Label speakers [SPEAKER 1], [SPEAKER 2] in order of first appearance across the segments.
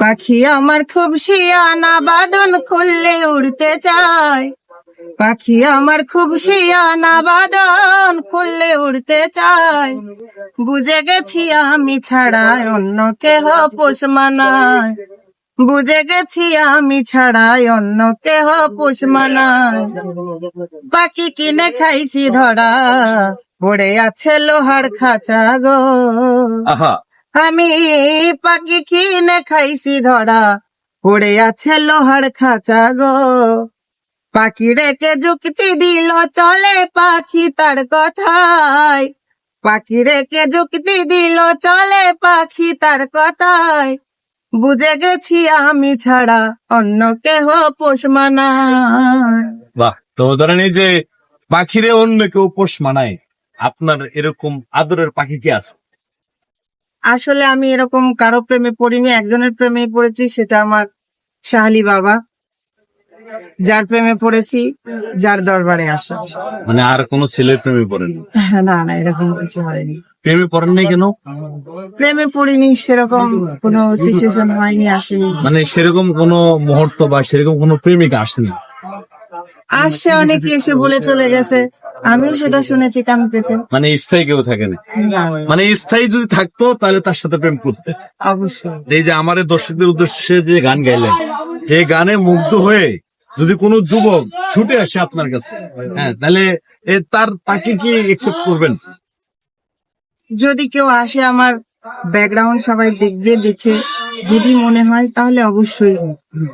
[SPEAKER 1] পাখি আমার খুব শিয়ানা, বাদন খুললে উড়তে চায়। পাখি আমার খুব শিয়ানা, বাদন খুললে উড়তে চায়। বুঝে গেছি আমি ছাড়া অন্য কেহ পোষ মানায়। বুঝে গেছি আমি ছাড়া অন্য কেহ পোষ মানায়। পাখি কিনে খাইছি ধরা, পড়ে আছে লোহার খাঁচা গো। আমি পাখি কিনে খাইছি ধরা, পড়ে আছে লোহার খাঁচা গো। পাখি রেখে যুক্তি দিল, চলে পাখি তার কথায়। পাখি রেখে যুক্তি দিল, চলে পাখি তার কথায়। বুঝে গেছি আমি ছাড়া অন্য কেহ পোষ মানায়।
[SPEAKER 2] বাহ, তো ধরেন এই যে পাখিরে অন্য কেউ পোষ মানায়, আপনার এরকম আদরের পাখি কি আছে?
[SPEAKER 1] আসলে আমি এরকম কারও প্রেমে পড়িনি একজনের প্রেমে পড়েছি সেটা আমার শাহালি বাবা। যার প্রেমে পড়েছি যার দরবারে আসা।
[SPEAKER 2] মানে আর কোনো ছেলের প্রেমে পড়েন?
[SPEAKER 1] না না এরকম কিছু হয়নি।
[SPEAKER 2] প্রেমে পড়েন নাই কেন?
[SPEAKER 1] প্রেমে পড়িনি সেরকম কোনো সিচুয়েশন হয়নি আসেনি।
[SPEAKER 2] মানে সেরকম কোনো মুহূর্ত বা সেরকম কোনো প্রেমিকা আসেনি?
[SPEAKER 1] আসছে অনেকে এসে বলে চলে গেছে। আমিও সেটা শুনেছি কান পেতে
[SPEAKER 2] মানে স্থায়ী কেউ থাকে না। মানে স্থায়ী যদি থাকতো তাহলে তার সাথে প্রেম করতে।
[SPEAKER 1] অবশ্যই।
[SPEAKER 2] এই যে আমার দর্শকদের উদ্দেশ্যে যে গান গাইলেন যে গানে মুগ্ধ হয়ে যদি কোনো যুবক ছুটে আসে আপনার কাছে হ্যাঁ তাহলে এ তার তাকে কি একসেপ্ট করবেন?
[SPEAKER 1] যদি কেউ আসে আমার ব্যাকগ্রাউন্ড সবাই দেখবে দেখে যদি মনে হয় তাহলে অবশ্যই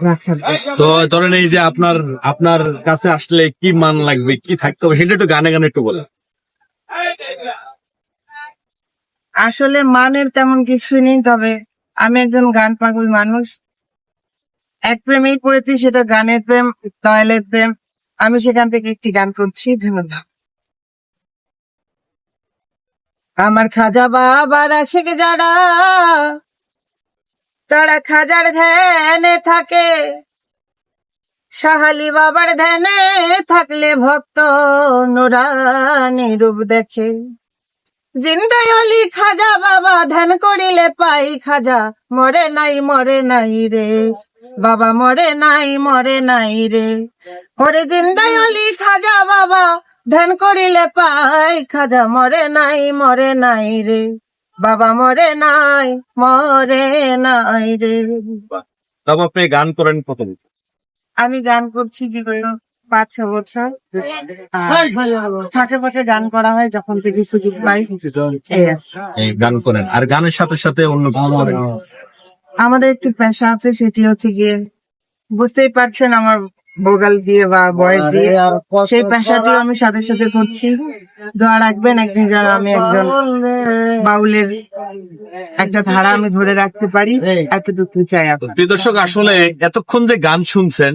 [SPEAKER 1] রাখার
[SPEAKER 2] তো ধরেন এই যে আপনার আপনার কাছে আসলে কি মান লাগবে কি থাকতে হবে সেটা একটু গানে গানে একটু বলেন।
[SPEAKER 1] আসলে মানের তেমন কিছু নেই তবে আমি একজন গান পাগল মানুষ। এক প্রেমেই পড়েছি সেটা গানের প্রেম দয়ালের প্রেম। আমি সেখান থেকে একটি গান করছি ধন্যবাদ। আমার খাজা বাবার আশেক যারা, তারা খাজার ধ্যানে থাকে। সাহালি বাবার ধ্যানে থাকলে ভক্ত নোরানি রূপ দেখে। জিন্দাই অলি খাজা বাবা ধ্যান করিলে পাই খাজা, মরে নাই মরে নাই রে। বাবা মরে নাই মরে নাই রে। ওরে জিন্দাই অলি খাজা বাবা ধ্যান করিলে পাই খাজা মরে নাই মরে নাই রে। বাবা মরে নাই মরে নাই রে।
[SPEAKER 2] তবে আপনি গান করেন কত বছর?
[SPEAKER 1] আমি গান করছি কি করল পাঁচ ছ বছর। ফাঁকে ফাঁকে গান করা হয় যখন থেকে সুযোগ পাই।
[SPEAKER 2] গান করেন। আর গানের সাথে সাথে অন্য কিছু করেন?
[SPEAKER 1] আমাদের একটি পেশা আছে সেটি হচ্ছে গিয়ে বুঝতেই পারছেন আমার ভোগাল দিয়ে বা বয়স দিয়ে সেই পেশাটিও আমি সাথে সাথে করছি দোয়া রাখবেন একদিন যারা আমি একজন বাউলের একটা ধারা আমি ধরে রাখতে পারি। এতটুকু চাই আপনার।
[SPEAKER 2] প্রিয় দর্শক আসলে এতক্ষণ যে গান শুনছেন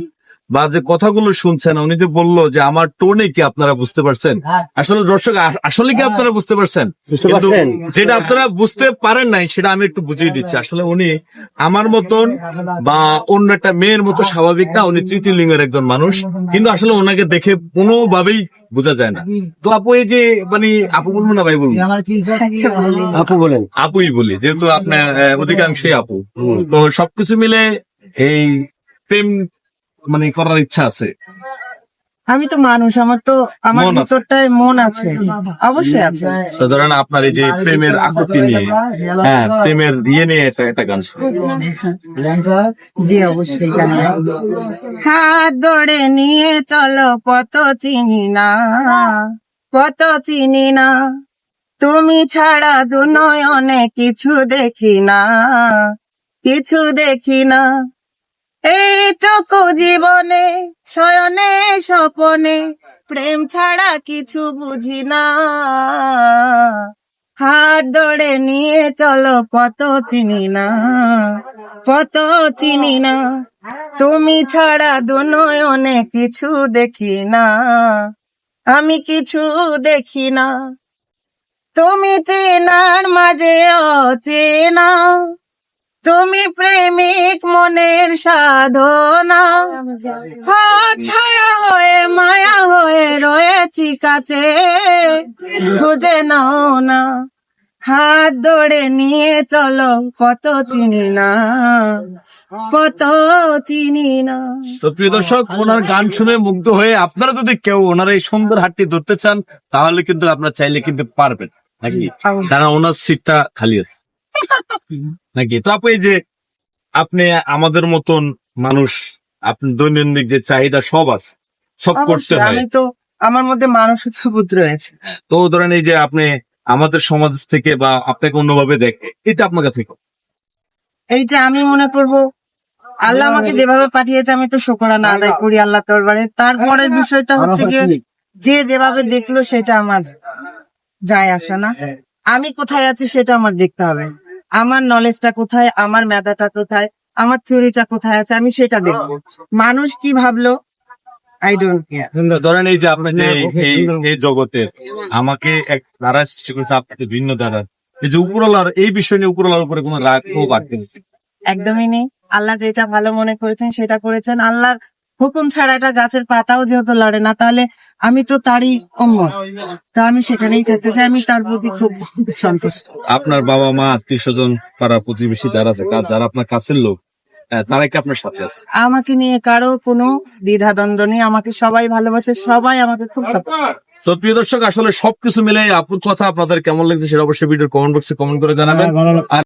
[SPEAKER 2] বা যে কথাগুলো শুনছেন উনি যে বলল যে আমার টোনে কি আপনারা বুঝতে পারছেন? আসলে দর্শক আসলে কি আপনারা বুঝতে পারছেন? যেটা আপনারা বুঝতে পারেন নাই সেটা আমি একটু বুঝিয়ে দিচ্ছি। আসলে উনি আমার মতন বা অন্য একটা মেয়ের মতো স্বাভাবিক না উনি তৃতীয় একজন মানুষ। কিন্তু আসলে ওনাকে দেখে কোনোভাবেই বোঝা যায় না। তো আপু এই যে মানে আপু বলব না ভাই বলব
[SPEAKER 3] আপু বলেন।
[SPEAKER 2] আপুই বলি যেহেতু আপনার অধিকাংশই আপু। তো সবকিছু মিলে এই প্রেম মানে করার ইচ্ছা আছে।
[SPEAKER 1] আমি তো মানুষ আমার তো আমার ভিতরটায় মন আছে। অবশ্যই আছে।
[SPEAKER 2] তো ধরেন আপনার এই যে প্রেমের আকুতি নিয়ে হ্যাঁ প্রেমের ইয়ে নিয়ে একটা একটা গান।
[SPEAKER 1] জি অবশ্যই কেন হাত ধরে নিয়ে চলো পত চিনি না পত চিনি না। তুমি ছাড়া দু নয়নে কিছু দেখি না কিছু দেখি না। এইটুকু জীবনে, শয়নে, স্বপনে, প্রেম ছাড়া কিছু বুঝি না। হাত ধরে নিয়ে চলো পত চিনি না পত চিনি না। তুমি ছাড়া দুনয়নে কিছু দেখি না, আমি কিছু দেখি না। তুমি চেনার মাঝে অচেনা তুমি প্রেমিক মনের সাধনা। হাত ছায়া হয়ে মায়া হয়ে রয়েছি কাছে। খুঁজে নাও না হাত ধরে নিয়ে চলো কত চিনি না কত চিনি না।
[SPEAKER 2] তো প্রিয় দর্শক ওনার গান শুনে মুগ্ধ হয়ে আপনারা যদি কেউ ওনার এই সুন্দর হাটটি ধরতে চান তাহলে কিন্তু আপনারা চাইলে কিন্তু পারবেন নাকি? কারণ ওনার সিটটা খালি আছে। নাকি? তো আপু এই যে আপনি আমাদের মতন মানুষ আপনি দৈনন্দিন যে চাহিদা সব আছে সব করতে হয়।
[SPEAKER 1] আমি তো আমার মধ্যে মানুষত্ব বোধ রয়েছে।
[SPEAKER 2] তো ধরেন এই যে আপনি আমাদের সমাজ থেকে বা আপনাকে অন্যভাবে দেখে এটা আপনার কাছে
[SPEAKER 1] এই যে আমি মনে করব আল্লাহ আমাকে যেভাবে পাঠিয়েছে আমি তো শুকরানা আদায় করি আল্লাহ দরবারে তারপরের বিষয়টা হচ্ছে গিয়ে যে যেভাবে দেখল সেটা আমার যায় আসে না। আমি কোথায় আছি সেটা আমার দেখতে হবে। আমার নলেজটা কোথায়? আমার মেধাটা কোথায়? আমার থিওরিটা কোথায় আছে? আমি সেটা দেখব। মানুষ কি ভাবলো? আই ডোন্ট কেয়ার
[SPEAKER 2] ধরেন এই যে আপনি যে এই এই জগতের আমাকে এক ধারা সৃষ্টি করেছে আপনাকে ভিন্ন ধারা। এই যে উপরওয়ালার এই বিষয় নিয়ে উপরওয়ালার উপরে কোনো রাগ ও বাড়তে
[SPEAKER 1] একদমই নেই। আল্লাহ যেটা ভালো মনে করেছেন সেটা করেছেন। আল্লাহর হুকুম ছাড়া একটা গাছের পাতাও যেহেতু লড়ে না তাহলে আমি তো তারই অম্ম তা আমি সেখানেই থাকতে চাই আমি তার প্রতি খুব সন্তুষ্ট।
[SPEAKER 2] আপনার বাবা মা আত্মীয় স্বজন পাড়া প্রতিবেশী যারা আছে কাজ যারা আপনার কাছের লোক তারা কি আপনার সাথে আছে?
[SPEAKER 1] আমাকে নিয়ে কারও কোনো দ্বিধাদ্বন্দ্ব নেই আমাকে সবাই ভালোবাসে সবাই আমাকে খুব support
[SPEAKER 2] তো প্রিয় দর্শক আসলে সবকিছু মিলে আপুর কথা আপনাদের কেমন লাগছে সেটা অবশ্যই ভিডিওর কমেন্ট বক্সে কমেন্ট করে জানাবেন। আর